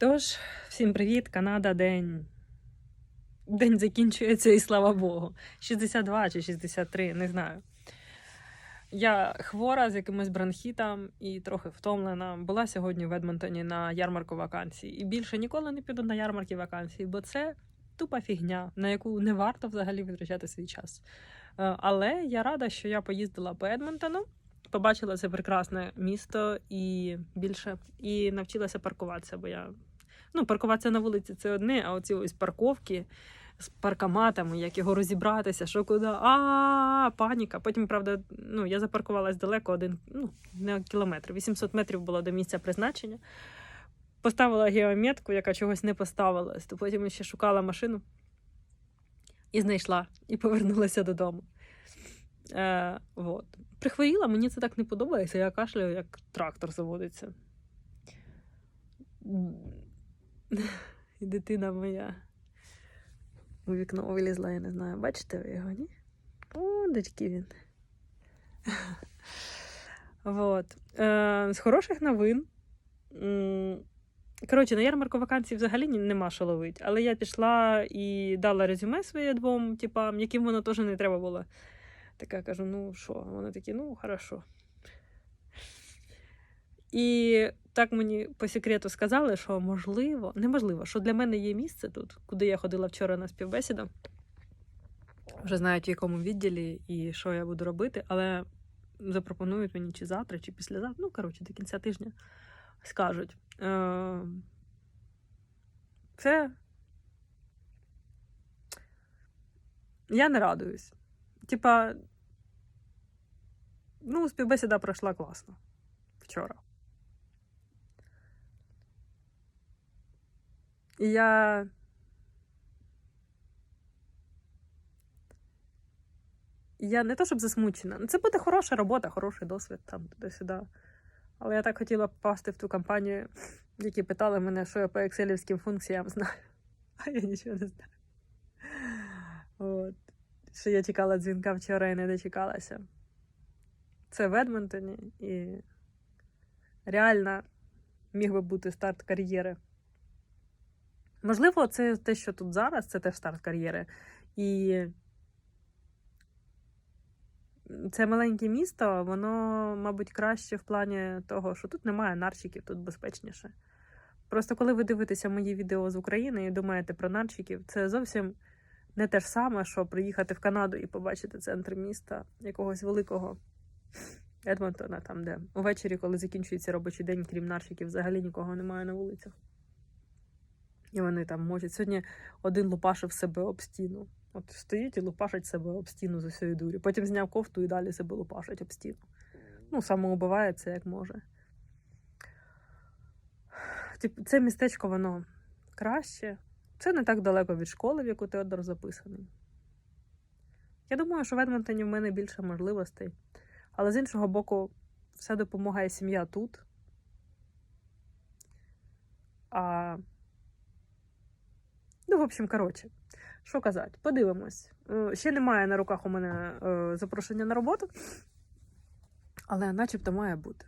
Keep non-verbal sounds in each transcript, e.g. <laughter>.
Тож, всім привіт, Канада, день. День закінчується, і слава Богу. 62 чи 63, не знаю. Я хвора з якимось бронхітом і трохи втомлена. Була сьогодні в Едмонтоні на ярмарку вакансій. І більше ніколи не піду на ярмарки вакансій, бо це тупа фігня, на яку не варто взагалі витрачати свій час. Е, Але я рада, що я поїздила по Едмонтону, побачила це прекрасне місто і більше, і навчилася паркуватися, бо я ну, паркуватися на вулиці це одне, а оці ось парковки з паркоматами, як його розібратися, що куди, а паніка. Потім, правда, ну, я запаркувалась далеко, один, ну, не кілометр, 800 метрів було до місця призначення. Поставила геометку, яка чогось не поставилась, то потім ще шукала машину і знайшла, і повернулася додому. Е, вот. Прихворіла, мені це так не подобається, я кашляю, як трактор заводиться. <laughs> І дитина моя у вікно вилізла, я не знаю. Бачите ви його, ні? О, дочки він. <laughs> Вот. Е, з хороших новин. Коротше, на ярмарку вакансій взагалі нема що ловить. Але я пішла і дала резюме своє двом типам, яким воно теж не треба було. Така кажу, ну що? Вони такі, ну, хорошо. І так мені по секрету сказали, що можливо, неможливо, що для мене є місце тут, куди я ходила вчора на співбесіду. Вже знають, в якому відділі і що я буду робити, але запропонують мені чи завтра, чи післязавтра. Ну, коротше, до кінця тижня скажуть. Е- Це. Я не радуюсь. Типа, ну, співбесіда пройшла класно вчора. І я. Я не то щоб засмучена. Ну, Це буде хороша робота, хороший досвід там туди-сюди. Але я так хотіла попасти в ту компанію, які питали мене, що я по екселівським функціям знаю. А я нічого не знаю. От. Що я чекала дзвінка вчора і не дочекалася. Це в Едмонтоні і реально міг би бути старт кар'єри. Можливо, це те, що тут зараз, це теж старт кар'єри. І це маленьке місто, воно, мабуть, краще в плані того, що тут немає нарчиків, тут безпечніше. Просто коли ви дивитеся мої відео з України і думаєте про нарчиків, це зовсім не те ж саме, що приїхати в Канаду і побачити центр міста якогось великого Едмонтона, там, де увечері, коли закінчується робочий день, крім нарчиків, взагалі нікого немає на вулицях. І вони там можуть. Сьогодні один лупашив себе об стіну. От стоїть і лупашить себе об стіну з усієї дурі. Потім зняв кофту і далі себе лупашить об стіну. Ну, самоубивається як може. Це містечко, воно краще. Це не так далеко від школи, в яку Теодор записаний. Я думаю, що в Едмонтоні в мене більше можливостей. Але з іншого боку, все допомагає сім'я тут. А... Ну, в общем, коротше, що казати, подивимось. Е, Ще немає на руках у мене е, запрошення на роботу, але начебто має бути.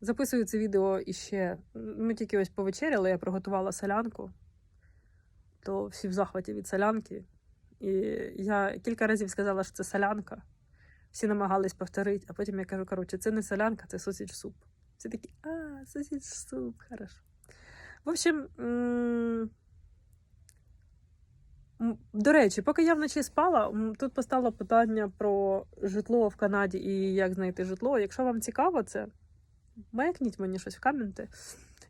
Записую це відео іще. Ми тільки ось повечеряли, я приготувала солянку, то всі в захваті від солянки. І я кілька разів сказала, що це солянка. Всі намагались повторити, а потім я кажу: коротше, це не солянка, це сосіч суп. Всі такі, а, сосіч суп, хорошо. В общем, до речі, поки я вночі спала, тут постало питання про житло в Канаді і як знайти житло. Якщо вам цікаво це, маякніть мені щось в коменти,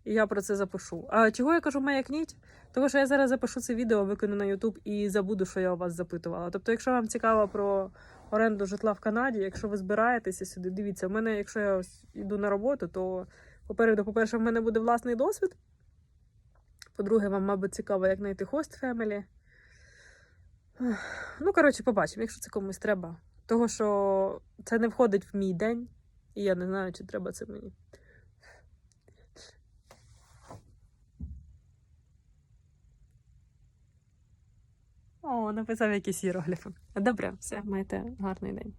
і я про це запишу. А чого я кажу маякніть? Тому що я зараз запишу це відео, викину на YouTube і забуду, що я у вас запитувала. Тобто, якщо вам цікаво про оренду житла в Канаді, якщо ви збираєтеся сюди, дивіться, в мене, якщо я ось йду на роботу, то попереду, по-перше, в мене буде власний досвід. По-друге, вам, мабуть, цікаво, як знайти хост фемелі. Ну, коротше, побачимо, якщо це комусь треба. Того, що це не входить в мій день, і я не знаю, чи треба це мені. О, написав якісь іерогліфи. Добре, все, майте гарний день.